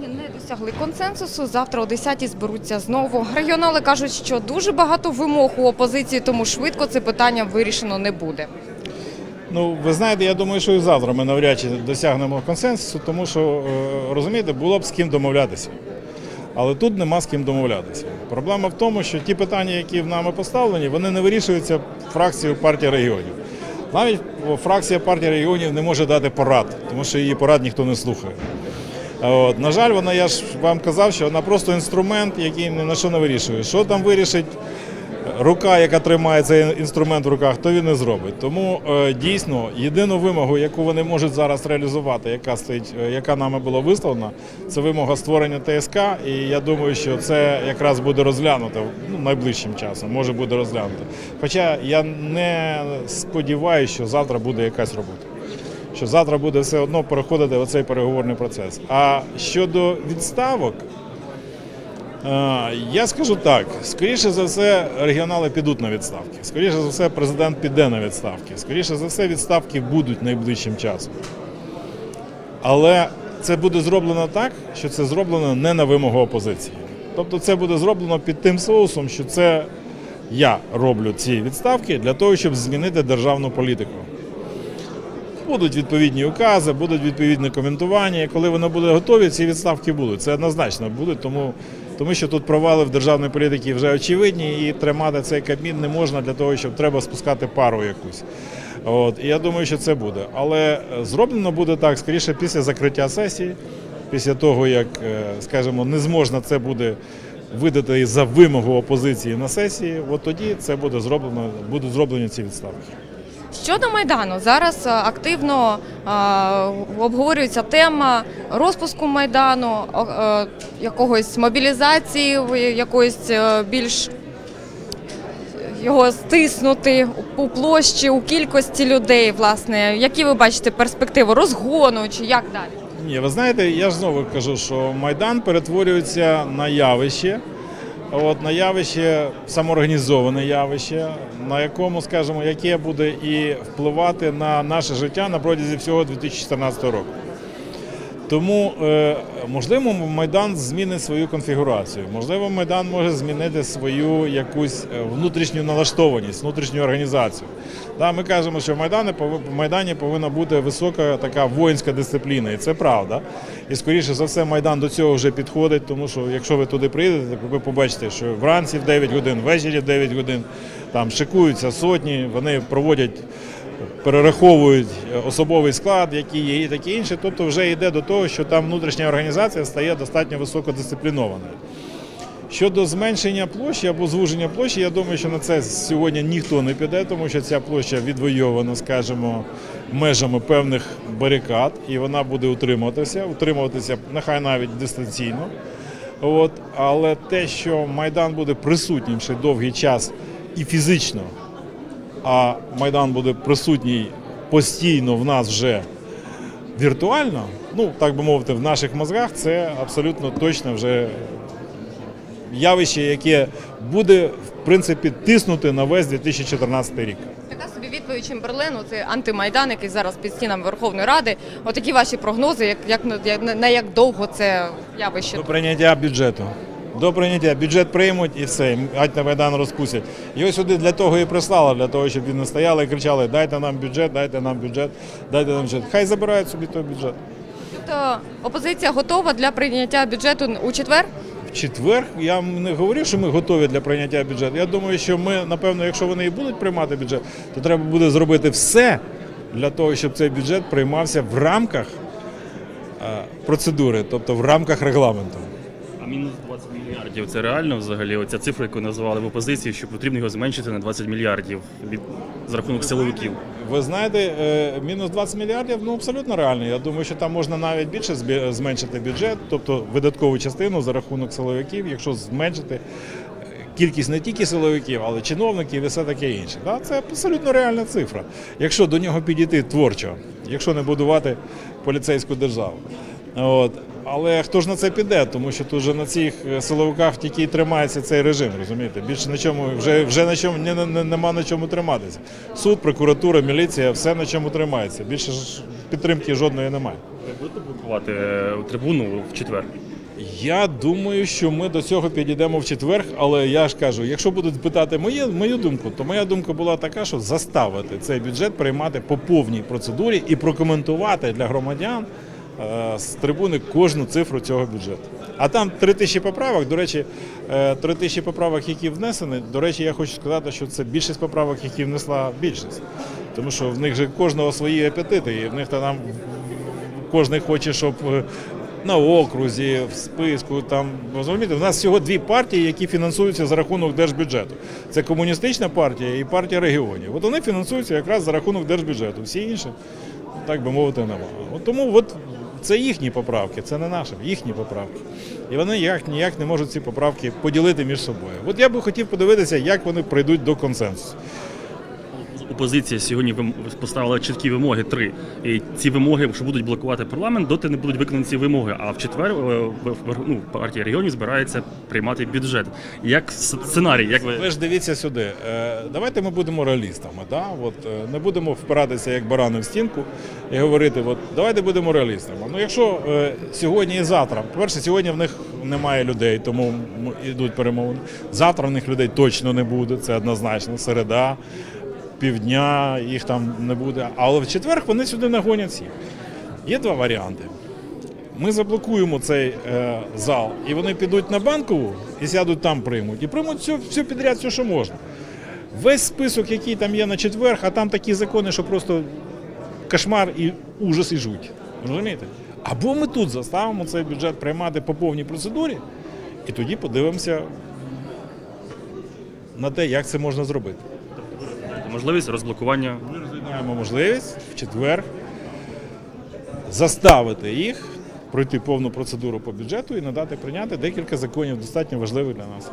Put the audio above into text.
Не досягли консенсусу. Завтра о 10-й зберуться знову. Регіонали кажуть, що дуже багато вимог у опозиції, тому швидко це питання вирішено не буде. Ну, ви знаєте, я думаю, що і завтра ми навряд чи досягнемо консенсусу, тому що, е, розумієте, було б з ким домовлятися. Але тут нема з ким домовлятися. Проблема в тому, що ті питання, які в нами поставлені, вони не вирішуються фракцією партії регіонів. Навіть фракція партії регіонів не може дати порад, тому що її порад ніхто не слухає. От, на жаль, вона, я ж вам казав, що вона просто інструмент, який ні на що не вирішує. Що там вирішить рука, яка тримає цей інструмент в руках, то він і зробить. Тому е, дійсно єдину вимогу, яку вони можуть зараз реалізувати, яка стоїть, е, яка нами була висловлена, це вимога створення ТСК. І я думаю, що це якраз буде розглянуто ну, найближчим часом. Може буде розглянуто. Хоча я не сподіваюся, що завтра буде якась робота. Що завтра буде все одно переходити в цей переговорний процес. А щодо відставок, Е, Я скажу так: скоріше за все, регіонали підуть на відставки. Скоріше за все, президент піде на відставки. Скоріше за все, відставки будуть найближчим часом. Але це буде зроблено так, що це зроблено не на вимогу опозиції. Тобто це буде зроблено під тим соусом, що це я роблю ці відставки для того, щоб змінити державну політику. Будуть відповідні укази, будуть відповідні коментування. І коли вони будуть готові, ці відставки будуть. Це однозначно буде, тому, тому що тут провали в державній політиці вже очевидні, і тримати цей кабмін не можна для того, щоб треба спускати пару якусь. От, і я думаю, що це буде. Але е, зроблено буде так, скоріше після закриття сесії, після того, як, е, скажімо, не зможна це буде видати за вимогу опозиції на сесії, от тоді це буде зроблено, будуть зроблені ці відставки. Щодо майдану, зараз е, активно е, обговорюється тема розпуску майдану, е, якогось мобілізації, якоїсь більш його стиснути у площі, у кількості людей. Власне, які ви бачите перспективи розгону чи як далі? Ні, ви знаєте, я ж знову кажу, що Майдан перетворюється на явище, от, на явище, самоорганізоване явище, на якому, скажімо, яке буде і впливати на наше життя на протязі всього 2014 року. Тому, е, можливо, Майдан змінить свою конфігурацію. Можливо, Майдан може змінити свою якусь е, внутрішню налаштованість, внутрішню організацію. Ми кажемо, що в Майдані, повинна бути висока така воїнська дисципліна, і це правда. І скоріше за все, Майдан до цього вже підходить, тому що якщо ви туди приїдете, так ви побачите, що вранці в 9 годин, ввечері в 9 годин там шикуються сотні, вони проводять перераховують особовий склад, який є, і таке інше. Тобто вже йде до того, що там внутрішня організація стає достатньо високодисциплінованою. Щодо зменшення площі або звуження площі, я думаю, що на це сьогодні ніхто не піде, тому що ця площа відвойована, скажімо, межами певних барикад, і вона буде утримуватися, утримуватися нехай навіть дистанційно. От, але те, що Майдан буде присутнім ще довгий час і фізично, а Майдан буде присутній постійно в нас вже віртуально, ну так би мовити, в наших мозгах, це абсолютно точно вже явище, яке буде в принципі тиснути на весь 2014 рік. Така собі відповідь Чемберлену, це антимайдан, який зараз під стінами Верховної Ради. Отакі ваші прогнози, як, як, на- на- на як довго це явище? До прийняття бюджету. До прийняття бюджет приймуть і все, гать на Майдан розпустять. Його сюди для того і прислали, для того, щоб він не стояли і кричали: дайте нам бюджет, дайте нам бюджет, дайте нам бюджет. Хай забирають собі той бюджет. Тобто опозиція готова для прийняття бюджету у четвер? В четвер я не говорю, що ми готові для прийняття бюджету. Я думаю, що ми, напевно, якщо вони і будуть приймати бюджет, то треба буде зробити все для того, щоб цей бюджет приймався в рамках е, процедури, тобто в рамках регламенту. Мінус 20 мільярдів це реально взагалі? Оця цифра, яку назвали в опозиції, що потрібно його зменшити на 20 мільярдів від за рахунок силовиків. Ви знаєте, е, мінус 20 мільярдів ну абсолютно реально. Я думаю, що там можна навіть більше зменшити бюджет, тобто видаткову частину за рахунок силовиків, якщо зменшити е, кількість не тільки силовиків, але чиновників і все таке інше. Це абсолютно реальна цифра. Якщо до нього підійти творчо, якщо не будувати поліцейську державу. От. Але хто ж на це піде? Тому що тут же на цих е, силовиках тільки і тримається цей режим, розумієте? Більше на чому вже, вже на чому не, не, нема на чому триматися. Суд, прокуратура, міліція, все на чому тримається. Більше ж підтримки жодної немає. Ви будете блокувати е, трибуну в четвер? Я думаю, що ми до цього підійдемо в четвер, але я ж кажу, якщо будуть питати моє, мою думку, то моя думка була така, що заставити цей бюджет приймати по повній процедурі і прокоментувати для громадян з трибуни кожну цифру цього бюджету. А там три тисячі поправок. До речі, е, три тисячі поправок, які внесені. До речі, я хочу сказати, що це більшість поправок, які внесла більшість. Тому що в них же кожного свої апетити, і в них то там кожен хоче, щоб е, на окрузі, в списку. Там розумієте, в нас всього дві партії, які фінансуються за рахунок держбюджету. Це комуністична партія і партія регіонів. От вони фінансуються якраз за рахунок держбюджету. Всі інші, так би мовити, немає. От тому от це їхні поправки, це не наші, їхні поправки. І вони ніяк, ніяк не можуть ці поправки поділити між собою. От я би хотів подивитися, як вони прийдуть до консенсусу. Опозиція сьогодні поставила чіткі вимоги три. І ці вимоги, що будуть блокувати парламент, доти не будуть виконані ці вимоги. А в четвер е, ну, партія регіонів збирається приймати бюджет. Як сценарій, як ви Ви ж дивіться сюди. Е, Давайте ми будемо реалістами. Да? От, е, не будемо впиратися як барани в стінку і говорити, от, давайте будемо реалістами. Ну, якщо сьогодні і завтра, по-перше, сьогодні в них немає людей, тому йдуть перемовини. Завтра в них людей точно не буде, це однозначно. Середа, півдня їх там не буде. Але в четвер вони сюди нагонять всіх. Є два варіанти. Ми заблокуємо цей е, зал, і вони підуть на банкову і сядуть там приймуть. І приймуть все, все підряд, все, що можна. Весь список, який там є на четвер, а там такі закони, що просто кошмар і ужас і жуть. Розумієте? Або ми тут заставимо цей бюджет приймати по повній процедурі, і тоді подивимося на те, як це можна зробити. Можливість розблокування Ми розглядаємо можливість в четвер заставити їх пройти повну процедуру по бюджету і надати прийняти декілька законів достатньо важливих для нас.